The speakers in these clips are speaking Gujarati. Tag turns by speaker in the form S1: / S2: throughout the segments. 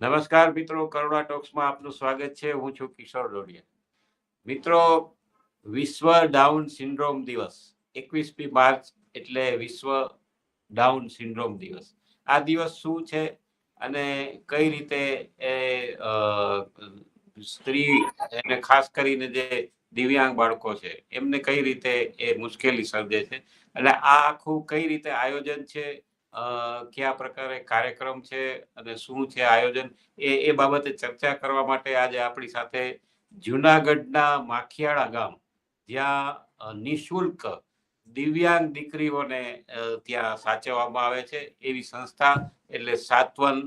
S1: નમસ્કાર મિત્રો, કરુણા ટોક્સમાં આપનું સ્વાગત છે. હું છું કિશોર ડોડિયા મિત્રો, વિશ્વ ડાઉન સિન્ડ્રોમ દિવસ, એકવીસમી માર્ચ એટલે વિશ્વ ડાઉન સિન્ડ્રોમ દિવસ. આ દિવસ શું છે અને કઈ રીતે એ સ્ત્રી અને ખાસ કરીને જે દિવ્યાંગ બાળકો છે, એમને કઈ રીતે એ મુશ્કેલી સર્જે છે? અને આ આખું કઈ રીતે આયોજન છે? કયા પ્રકારે કાર્યક્રમ છે અને શું છે આયોજન? એ એ બાબતે ચર્ચા કરવા માટે આજે આપણી સાથે જુનાગઢના માખિયાળા ગામ, જ્યાં નિઃશુલ્ક દિવ્યાંગ દીકરીઓને ત્યાં સાચવવામાં આવે છે. એવી સંસ્થા એટલે સાત્વન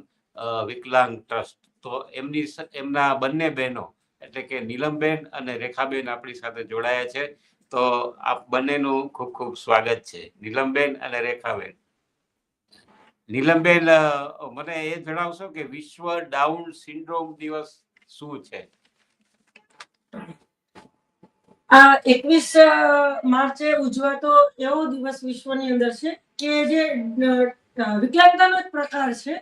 S1: વિકલાંગ ટ્રસ્ટ. તો એમની એમના બંને બહેનો એટલે કે નીલમબેન અને રેખાબેન આપણી સાથે જોડાયા છે. તો આપ બંનેનું ખૂબ ખૂબ સ્વાગત છે. નીલમબેન અને રેખાબેન. નીલમબેન મને એ જણાવશો કે વિશ્વ ડાઉન સિન્ડ્રોમ દિવસ શું છે?
S2: આ એકવીસ માર્ચે ઉજવાતો એવો દિવસ વિશ્વની અંદર છે કે જે વિકલાંગતાનો એક પ્રકાર છે.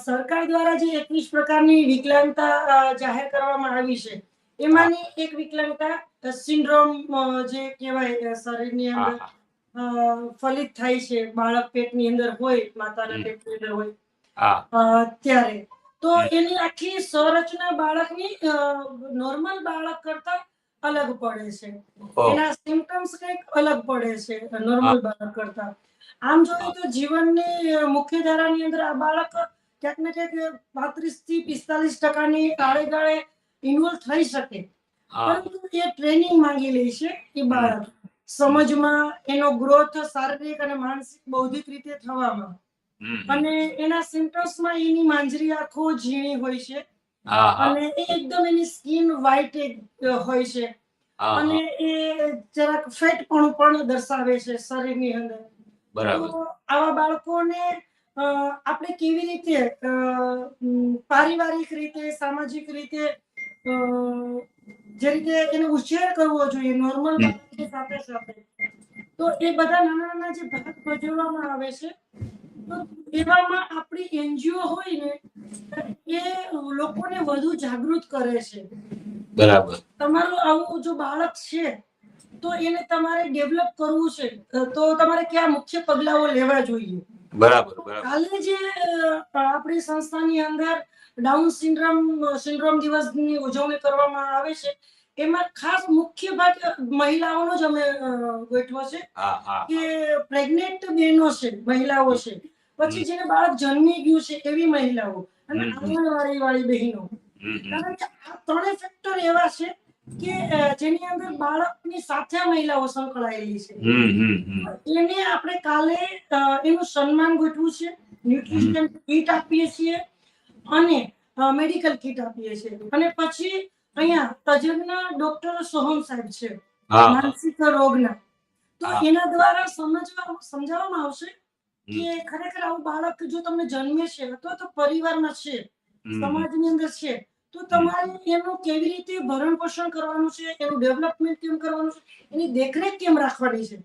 S2: સરકાર દ્વારા જે એકવીસ પ્રકારની વિકલાંગતા જાહેર કરવામાં આવી છે એમાંની એક વિકલાંગતા સિન્ડ્રોમ જે કહેવાય શરીરની અંદર ફલિત થાય છે બાળક પેટની અંદર હોય માતાના પેટની અંદર હોય. ત્યારે. તો એની આખી સંરચના બાળકની નોર્મલ બાળક કરતા અલગ પડે છે. એના સિમ્પટમ્સ કંઈક અલગ પડે છે નોર્મલ બાળક કરતા. આમ જોઈએ તો જીવનની મુખ્ય ધારાની અંદર આ બાળક ક્યાંક ને ક્યાંક પાંત્રીસથી પિસ્તાલીસ ટકાની ગાળે ગાળે ઇન્વોલ્વ થઈ શકે. પરંતુ એ ટ્રેનિંગ માંગી લે છે એ બાળક. સમજમાં એનો ગ્રોથ શારીરિક અને માનસિક બૌદ્ધિક રીતે થવામાં. અને એના સિમ્પટમ્સમાં એની માંજરી આંખો ઝીણી હોય છે. અને એ એકદમ એની સ્કિન વ્હાઈટ હોય છે. અને એ જરાક ફેટ પણ પણ દર્શાવે છે શરીરની અંદર.
S1: બરાબર.
S2: આવા બાળકોને આપણે કેવી રીતે પારિવારિક રીતે સામાજિક રીતે અ, જે રીતે એને ઉછેર કરવો જોઈએ નોર્મલ સાથે સાથે તો એ બધા નાના નાના જે ભાગ ભજવવામાં આવે છે તો એવામાં આપણી એનજીઓ હોય ને એ લોકોને વધુ જાગૃત કરે છે.
S1: બરાબર.
S2: તમારું આવું જો બાળક છે તો એને તમારે ડેવલપ કરવું છે. તો તમારે કયા મુખ્ય પગલાઓ લેવા જોઈએ?
S1: બરાબર બરાબર.
S2: કાલે જે આપણી સંસ્થાની અંદર ડાઉન સિન્ડ્રોમ સિન્ડ્રોમ દિવસની ઉજવણી કરવામાં આવે છે એમાં ખાસ મુખ્ય ભાગ મહિલાઓનો જ અમે ગોઠવો છે કે પ્રેગ્નેન્ટ બહેનો છે મહિલાઓ છે. પછી જેને બાળક જન્મી ગયું છે એવી મહિલાઓ અને. આંગણવાડી વાળી બહેનો. કારણ કે આ ત્રણેય ફેક્ટર એવા છે કે જેની અંદર બાળકની સાથે મહિલાઓ સંકળાયેલી છે. એને આપણે કાલે એનું સન્માન ગોઠવું છે. ન્યુટ્રિશન કીટ આપીએ છીએ અને મેડિકલ કીટ આપીએ છીએ. અને પછી અહીંયા તજજ્ઞ ડોક્ટર સોહમ સાહેબ છે. માનસિક રોગના. તો એના દ્વારા સમજવા સમજાવવામાં આવશે કે ખરેખર આવું બાળક જો તમને જન્મે છે અથવા તો પરિવારમાં છે સમાજની અંદર છે તો તમારે એનું કેવી રીતે ભરણ પોષણ કરવાનું છે એનું ડેવલપમેન્ટ કેમ કરવાનું છે એની દેખરેખ કેમ રાખવાની છે.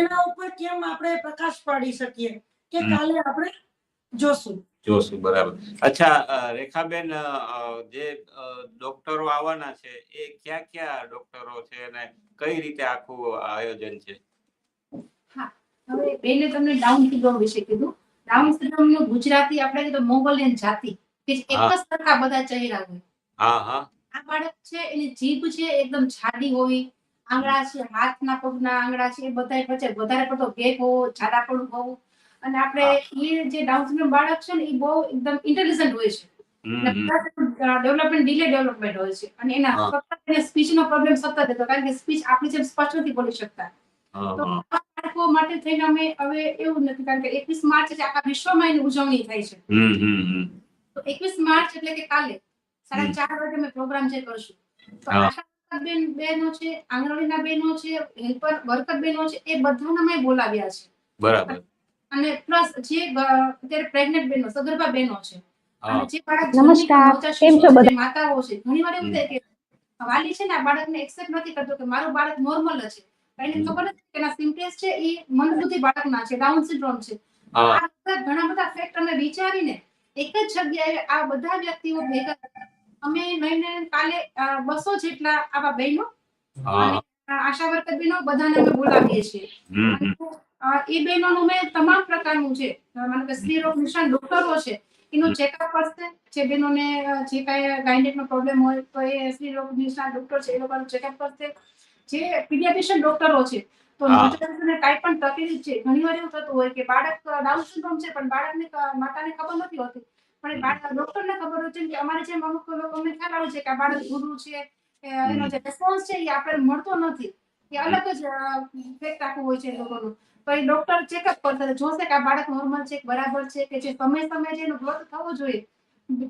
S2: એના ઉપર કેમ આપણે પ્રકાશ પાડી શકીએ કે કાલે આપણે જોશું?
S1: જોશું બરાબર. અચ્છા રેખાબેન જે ડોક્ટરો આવવાના છે એ ક્યાં ક્યાં ડોક્ટરો છે અને કઈ રીતે આખું આયોજન છે?
S3: હવે પહેલે તમને ડાઉન સિન્ડ્રોમ વિશે કીધું. ડાઉન સિન્ડ્રોમ ગુજરાતી આપણે કીધું મોંગોલિયન જાતિ. કે એક જ સરખા બધા ચહેરા હોય.
S1: હા હા.
S3: આ બાળક છે એની જીભ છે એકદમ જાડી હોવી આંગળા છે હાથના પગના આંગળા છે એ બધા વચ્ચે વધારે પડતો ગેપ હોવો જાડા પણ હોવું. અને આપણે એ જે ડાઉન સિન્ડ્રોમ બાળક છે ને એ બહુ એકદમ ઇન્ટેલિજન્ટ હોય છે. ડેવલપમેન્ટ ડીલે ડેવલપમેન્ટ હોય છે. અને એના. સતત સ્પીચ નો પ્રોબ્લેમ સતત હતો કારણ કે સ્પીચ આપણી જેમ સ્પષ્ટ નથી બોલી શકતા. તો બાળકો માટે થઈને અમે હવે એવું નથી કારણ કે એકવીસ માર્ચ આખા વિશ્વમાં એની ઉજવણી થાય છે. તો એકવીસ માર્ચ એટલે કે કાલે. સાડા ચાર વાગે અમે પ્રોગ્રામ જે કરશું. તો આશા બેન બહેનો છે આંગણવાડીના બહેનો છે હેલ્પર વર્કર બહેનો છે એ બધાને અમે બોલાવ્યા છે.
S1: બરાબર.
S3: અને પ્લસ જે અત્યારે પ્રેગ્નન્ટ બહેનો સગર્ભા બહેનો છે. અને જે બાળક
S4: નમસ્કાર. કેમ છો બધા?
S3: માતાઓ છે ઘણીવાર એવું થાય કે વાલી છે ને આ બાળકને એક્સેપ્ટ નથી કરતો કે મારું બાળક નોર્મલ છે. એને. ખબર નથી કે એના સિમ્પટમ્સ છે એ મંદબુદ્ધિ બાળકના છે ડાઉન સિન્ડ્રોમ છે. આ બધા ઘણા બધા ફેક્ટ અમે વિચારીને એક જ જગ્યાએ આ બધા વ્યક્તિઓ ભેગા અમે નહીં કાલે બસો જેટલા આવા બહેનો આશા વર્કર બહેનો બધાને અમે બોલાવીએ છીએ. એ બહેનોનું મેં તમામ પ્રકારનું છે માનો કે સ્ત્રી રોગ નિષ્ણાત ડોક્ટરો છે એનું ચેકઅપ કરશે. જે બહેનોને જે કાંઈ ગાયનેકનો પ્રોબ્લેમ હોય તો એ સ્ત્રી રોગ નિષ્ણાત ડોક્ટર છે એ લોકોનું ચેકઅપ કરશે. જે પીડિયાટ્રિશિયન ડોક્ટરો છે તો. નવજાતને કાંઈ પણ તકલીફ છે ઘણી વાર એવું થતું હોય કે બાળક ડાઉન સિન્ડ્રોમ છે પણ બાળકને માતાને ખબર નથી હોતી. પણ બાળક ડોક્ટરને ખબર હોય છે કે અમારે જેમ અમુક લોકોને ખ્યાલ આવે છે કે આ બાળક ગુરુ છે એનો જે રિસ્પોન્સ છે એ આપણે મળતો નથી. એ અલગ જ ફેક્ટ આખું હોય છે લોકોનું. તો એ ડોક્ટર ચેકઅપ કરતા જોશે કે આ બાળક નોર્મલ છે બરાબર છે કે જે સમય સમય જે એનો ગ્રોથ થવો જોઈએ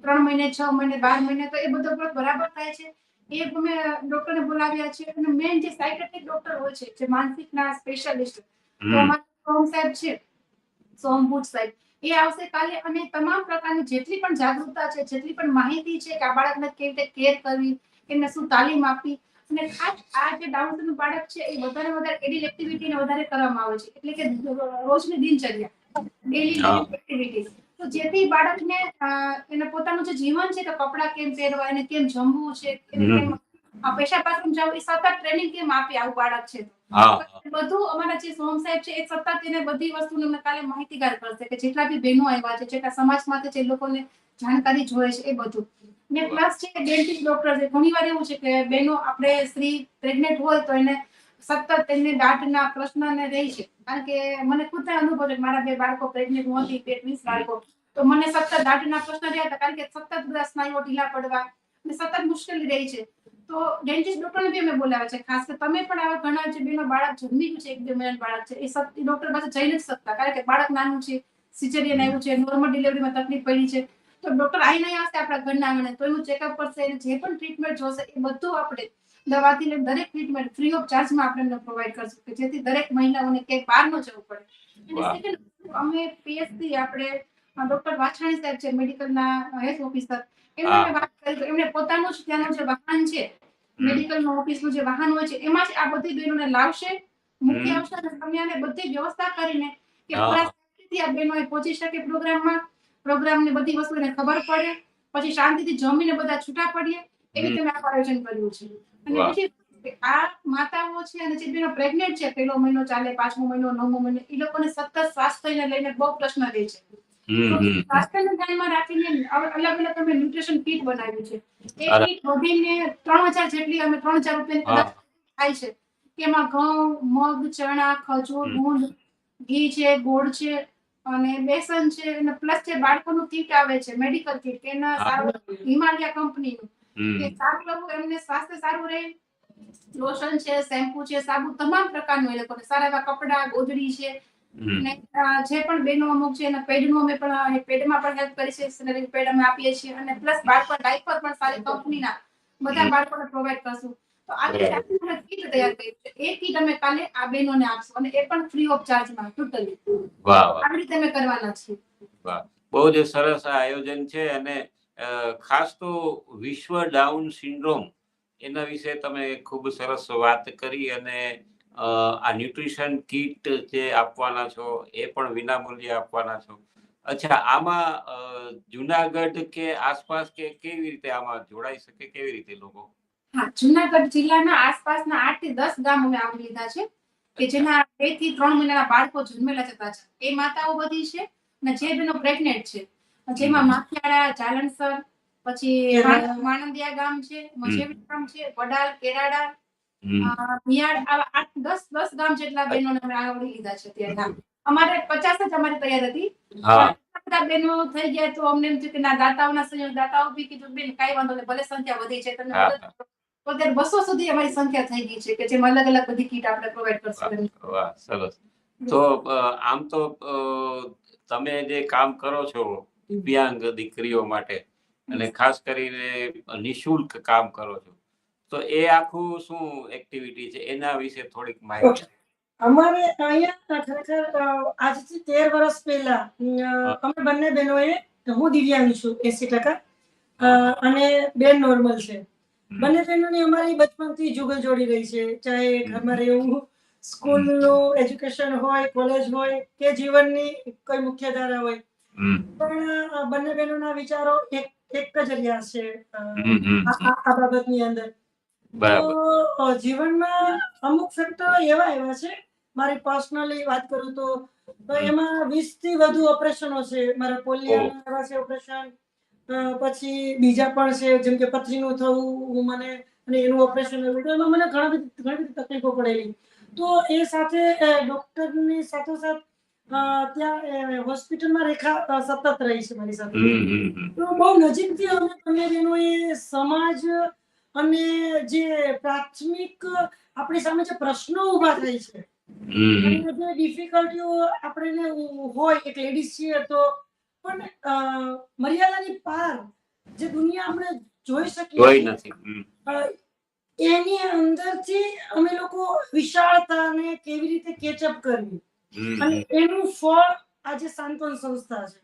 S3: ત્રણ મહિને છ મહિને બાર મહિને તો એ બધો ગ્રોથ બરાબર થાય છે. એ અમે ડોક્ટરને બોલાવ્યા છે અને મેન જે સાયકેટ્રિક ડોક્ટર હોય છે જે માનસિકના સ્પેશિયાલિસ્ટ સોમ સાહેબ છે સોમભૂત સાહેબ એ આવશે કાલે અને તમામ પ્રકારની જેટલી પણ જાગૃતતા છે જેટલી પણ માહિતી છે કે આ બાળકને કેવી રીતે કેર કરવી એમને શું તાલીમ આપવી અને ખાસ આ જે ડાઉન સિન્ડ્રોમ બાળક છે એ વધારે વધારે એડિલ એક્ટિવિટીને વધારે કરવામાં આવે છે એટલે કે રોજની દિનચર્યા ડેલી
S1: હા.
S3: તો જેથી બાળકને એને પોતાનું જે જીવન છે તો કપડાં કેમ પહેરવા એને કેમ જમવું છે પેશાબ બાથરૂમ જવું એ સતત ટ્રેનિંગ કેમ આપે આવું બાળક છે? બધું અમારા જે સોમ સાહેબ છે એ સતત એને બધી વસ્તુને કાલે માહિતીગાર કરશે કે જેટલા બી બહેનો આવ્યા છે જેટલા સમાજ માટે જે લોકોને જાણકારી જોઈએ છે એ બધું. ને પ્લસ છે ડેન્ટિસ્ટ ડોક્ટર છે ઘણી વાર એવું છે કે બહેનો આપણે સ્ત્રી પ્રેગ્નેન્ટ હોય તો એને સતત એને દાંતના પ્રશ્નને રહી છે. કારણ કે મને ખુદ અનુભવ છે મારા બે બાળકો પ્રેગ્નેન્ટ હતી, બે વીસ બાળકો. તો મને સતત દાઢના પ્રશ્ન રહ્યા હતા કારણ કે સતત બધા સ્નાયુઓ ઢીલા પડવા અને સતત મુશ્કેલી રહી છે. તો ડેન્ટિસ્ટ ડોક્ટરને બી અમે બોલાવ્યા છે. ખાસ કે તમે પણ આવા ઘણા જે બેનો બાળક જન્મી છે, એક બે મહિના બાળક છે, એ સતત ડોક્ટર પાસે જઈ નથી શકતા. કારણ કે બાળક નાનું છે સિઝેરિયન આવ્યું છે નોર્મલ ડિલિવરીમાં તકલીફ પડી છે. તો ડોક્ટર નહીં આવશે આપણા ઘરના આંગણે. તો એનું ચેકઅપ કરશે જે પણ ટ્રીટમેન્ટ જોશે, એ બધું આપણે દવાથી લઈને દરેક ટ્રીટમેન્ટ ફ્રી ઓફ ચાર્જમાં આપણે એમને પ્રોવાઈડ કરશું કે જેથી દરેક મહિલાઓને ક્યાંય બહાર ન જવું પડે. અને સેકન્ડ અમે પીએસસી આપણે ડોક્ટર વાછાણી સાહેબ છે મેડિકલના હેલ્થ ઓફિસર એમને વાત કરી એમને પોતાનું જ ત્યાંનું જે વાહન છે મેડિકલ ઓફિસનું જે વાહન હોય છે એમાં જ આ બધી બહેનોને લાવશે. આવશે અને સમયાને બધી વ્યવસ્થા કરીને કે. પૂરા શાંતિથી આ બહેનો પહોંચી શકે પ્રોગ્રામમાં પ્રોગ્રામની બધી વસ્તુને ખબર પડે પછી શાંતિથી જમીને બધા છૂટા પડીએ. એવી રીતે મેં આયોજન કર્યું છે. અને પછી આ માતાઓ છે અને જે બેનો પ્રેગ્નેન્ટ છે પહેલો મહિનો ચાલે પાંચમો મહિનો નવમો મહિનો એ લોકોને સતત સ્વાસ્થ્યને લઈને બહુ પ્રશ્ન રહે છે. સ્વાસ્થ્યને ધ્યાનમાં રાખીને અલગ અલગ અમે ન્યુટ્રિશન કીટ બનાવ્યું છે એ કીટ વધીને ત્રણ હજાર જેટલી અમે ત્રણ હજાર રૂપિયાની થાય છે. એમાં ઘઉં મગ ચણા ખજૂર. ગુંદ ઘી છે ગોળ છે અને બેસન છે. અને પ્લસ જે બાળકોનું કીટ આવે છે મેડિકલ કીટ એના હિમાલયા કંપનીનું. કે સારું એમને સ્વાસ્થ્ય સારું રહે. લોશન છે શેમ્પુ છે સાબુ તમામ પ્રકારનું એ લોકોને સારા એવા કપડા ગોદડી છે. જે પણ બેનો અમુક છે એના પેડનું અમે પણ પેડમાં પણ હેલ્પ કરી છે સેનરી પેડ અમે આપીએ છીએ. અને પ્લસ બાળકો ડાયપર પણ સારી કંપનીના બધા બાળકોને પ્રોવાઈડ કરશું. તો આ કીટ તૈયાર કરી છે એ કીટ અમે કાલે આ બેનોને આપશું અને એ પણ ફ્રી ઓફ ચાર્જમાં ટોટલી
S1: વાહ વાહ.
S3: આવી રીતે અમે કરવાના છીએ.
S1: બહુ જ સરસ આયોજન છે અને ખાસ તો વિશ્વ ડાઉન સિન્ડ્રોમ એના વિશે તમે ખૂબ સરસ વાત કરી અને આ ન્યુટ્રિશન કીટ જે આપવાના છો એ પણ વિનામૂલ્યે આપવાના છો. અચ્છા આમાં જુનાગઢ કે આસપાસ કે કેવી રીતે આમાં જોડાઈ શકે? કેવી રીતે લોકો?
S3: હા જુનાગઢ જિલ્લાના આસપાસના આઠથી દસ ગામ અમે આવરી લીધા છે કે જેના બેથી ત્રણ મહિનાના બાળકો જન્મેલા જતા છે. એ માતાઓ બધી છે અને જે બેનો પ્રેગ્નેન્ટ છે. જેમાં માથિયાળા જાલણસર પછી માણંદિયા ગામ છે મજેવી ગામ છે વડાલ કેરાડા મિયાડ આવા આઠ દસ દસ ગામ જેટલા બહેનો અમે આવરી લીધા છે ત્યાં અમારે પચાસ જ અમારી તૈયાર હતી. બધા બહેનો થઈ ગયા તો અમને એમ થયું કે ના દાતાઓના સંયોગ દાતાઓ બી કીધું બેન કાંઈ વાંધો નહીં ભલે સંખ્યા વધી છે તમે
S1: હા,
S3: મદદ કરો. તો અત્યારે બસો સુધી અમારી સંખ્યા થઈ ગઈ છે કે જેમાં અલગ અલગ બધી કીટ આપણે પ્રોવાઈડ કરશું
S1: સરસ. તો આમ તો તમે જે કામ કરો છો દિવ્યાંગ દીકરીઓ માટે. અને ખાસ કરીને નિશુલ્ક કામ કરો છો. તો એ આખું શું એક્ટિવિટી છે? એના વિશે થોડીક માહિતી.
S2: અમારે અહીંયા ખરેખર આજથી તેર વર્ષ પહેલા અમે બંને બહેનોએ હું દિવ્યાંગ છું એસી ટકા. અને બેન નોર્મલ છે. બંને બહેનોની અમારી બચપનથી જુગલ જોડી રહી છે. ચાહે ઘરમાં રહેવું સ્કૂલનું એજ્યુકેશન હોય કોલેજ હોય કે જીવનની કોઈ મુખ્ય ધારા હોય. પણ બંને બહેનોના વિચારો એક એક જ રહ્યા છે આ બાબતની અંદર. તો જીવનમાં અમુક ફેક્ટરો એવા એવા છે મારી પર્સનલી વાત કરું તો તો એમાં વીસથી વધુ ઓપરેશનો છે. મારા પોલિયા એવા છે ઓપરેશન પછી બીજા પણ છે જેમ કે પથરીનું થવું મને અને એનું ઓપરેશન એમાં મને ઘણા બધી ઘણી બધી તકલીફો પડેલી. તો એ સાથે ડોક્ટરની સાથોસાથ ત્યાં હોસ્પિટલમાં રેખા સતત રહી છે મારી સાથે. તો બહુ નજીકથી અમે બંને એ સમાજ અને જે પ્રાથમિક આપણી સામે જે પ્રશ્નો ઊભા થાય છે. જે ડિફિકલ્ટીઓ આપણે હોય એક લેડીઝ છીએ તો પણ મર્યાદાની પાર જે દુનિયા આપણે જોઈ શકીએ
S1: નથી
S2: એની અંદરથી અમે લોકો વિશાળતાને કેવી રીતે કેચઅપ કરવી? અને એનું ફળ આજે સાંત્વન સંસ્થા છે.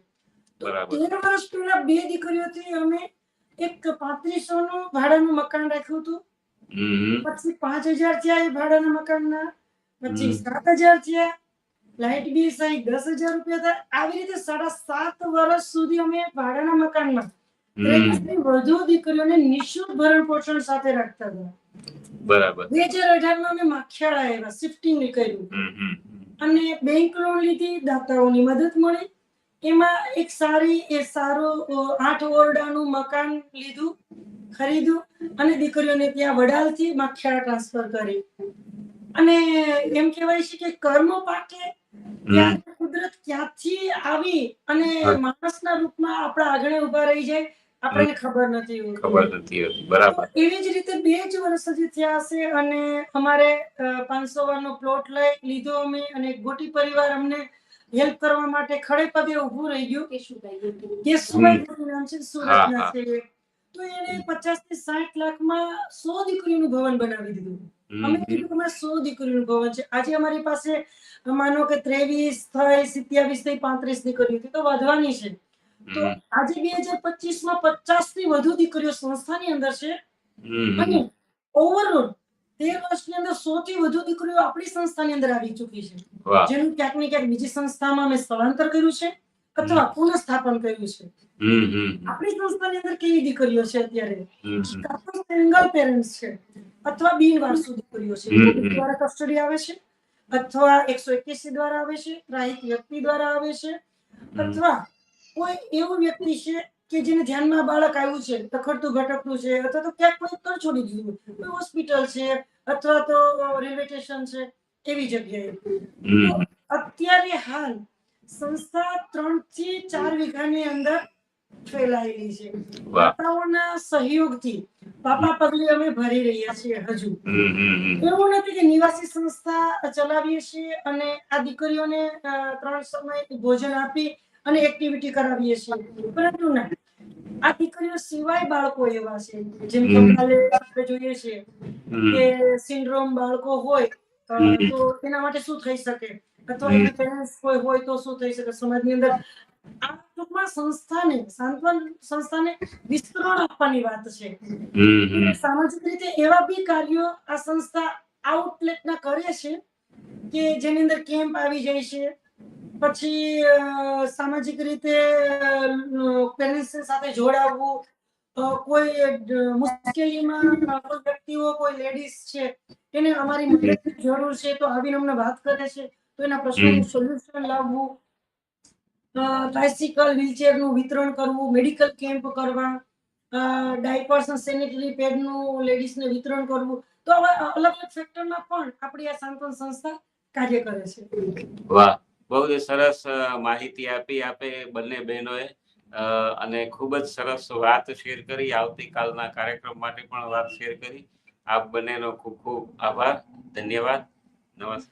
S2: તેર વર્ષ પહેલા બે દીકરીઓથી અમે એક પાંત્રીસો નું ભાડાનું મકાન રાખ્યું હતું. પછી પાંચ હજાર થયા એ ભાડાના મકાનના પછી સાત હજાર થયા લાઇટ બિલ સહિત દસ હજાર રૂપિયા થયા. આવી રીતે સાડા સાત વર્ષ સુધી અમે ભાડાના મકાનમાં વધુ દીકરીઓને નિઃશુલ્ક ભરણ પોષણ સાથે રાખતા હતા.
S1: બરાબર.
S2: બે હજાર અઢારમાં અમે માખિયાળા આવ્યા શિફ્ટિંગ કર્યું. અને બેંક લોન લીધી દાતાઓની મદદ મળી. એમાં એક સારી એ સારું આઠ ઓરડાનું મકાન લીધું ખરીદ્યું અને દીકરીઓને ત્યાં વડાલથી માખિયાળા ટ્રાન્સફર કરી. અને એમ કહેવાય છે કે કર્મ પાકે કુદરત ક્યાંથી આવી અને માણસના રૂપમાં આપણા આગળ ઊભા રહી જાય આપણને ખબર નથી હોતી.
S1: ખબર નથી હતી બરાબર.
S2: એવી જ રીતે બે જ વર્ષ હજી થયા હશે અને અમારે પાંચસો વાનો પ્લોટ લઈ લીધો અમે અને ગોટી પરિવાર અમને હેલ્પ કરવા માટે ખડે પગે ઉભું રહી ગયું.
S3: કેશુભાઈ.
S2: કેશુભાઈ નામ છે સુરતના છે તો એને પચાસથી સાઠ લાખમાં સો દીકરીનું ભવન બનાવી દીધું. અમે કીધું અમે સો દીકરીનું ભવન છે. આજે અમારી પાસે માનો કે ત્રેવીસ થઈ સિત્યાવીસ થઈ પાંત્રીસ દીકરીઓ હતી તો વધવાની છે. તો આજે બે હજાર પચીસમાં પચાસથી વધુ દીકરીઓ સંસ્થાની અંદર છે. અને ઓવરઓલ તેર વર્ષની અંદર સો થી વધુ દીકરીઓ આપણી સંસ્થાની અંદર આવી ચૂકી છે. જેનું ક્યાંક ને ક્યાંક બીજી સંસ્થામાં મેં સ્થળાંતર કર્યું છે અથવા પુનઃસ્થાપન કર્યું છે. આપણી સંસ્થાની અંદર કેવી દીકરીઓ છે અત્યારે? સિંગલ પેરેન્ટ્સ છે અથવા બિનવારસુ દીકરીઓ છે. દ્વારા કસ્ટડી આવે છે અથવા એકસો એક્યાસી દ્વારા આવે છે. રાહિત વ્યક્તિ દ્વારા આવે છે. અથવા કોઈ એવો વ્યક્તિ છે કે જેને ધ્યાનમાં બાળક આવ્યું છે તખડતું ભટકતું છે અથવા તો ક્યાંક કોઈ ઘર છોડી દીધું કોઈ હોસ્પિટલ છે અથવા તો રેલવે સ્ટેશન છે એવી જગ્યાએ. અત્યારે હાલ સંસ્થા ત્રણથી ચાર વીઘાની અંદર ફેલાયેલી છે.
S1: વાહ.
S2: સહયોગથી પાપા પગલે અમે ભરી રહ્યા છીએ હજુ. એવું નથી કે નિવાસી સંસ્થા ચલાવીએ છીએ અને આ દીકરીઓને ત્રણ સમય ભોજન આપી અને એક્ટિવિટી કરાવીએ છીએ. પરંતુ ના આ દીકરીઓ સિવાય બાળકો એવા છે. જેમ કે કાલે આપણે જોઈએ છીએ કે સિન્ડ્રોમ બાળકો હોય તો એના માટે શું થઈ શકે? અથવા. એના પેરેન્ટ્સ કોઈ હોય તો શું થઈ શકે સમાજની અંદર? આ ટૂંકમાં સંસ્થાને સાંત્વન સંસ્થાને વિસ્તરણ આપવાની વાત છે. સામાજિક રીતે એવા બી કાર્યો આ સંસ્થા આઉટલેટના કરે છે કે જેની અંદર કેમ્પ આવી જાય છે પછી સામાજિક રીતે પેરેન્ટ્સ સાથે જોડાવવું કોઈ મુશ્કેલીમાં કોઈ વ્યક્તિઓ કોઈ લેડીઝ છે એને અમારી મદદની જરૂર છે તો આવીને અમને વાત કરે છે તો એના પ્રશ્નોનું સોલ્યુશન લાવવું ટ્રાયસિકલ વ્હીલચેરનું વિતરણ કરવું મેડિકલ કેમ્પ કરવા ડાયપર્સ સેનિટરી પેડનું લેડીઝને વિતરણ કરવું તો આવા અલગ અલગ સેક્ટરમાં પણ આપણી આ સાંત્વન સંસ્થા કાર્ય કરે છે.
S1: વાહ. બહુ જ સરસ માહિતી આપી આપે બંને બહેનોએ. અને ખૂબ જ સરસ વાત શેર કરી. આવતીકાલના કાર્યક્રમ માટે પણ વાત શેર કરી. આપ બંનેનો ખૂબ ખૂબ આભાર. ધન્યવાદ. નમસ્કાર.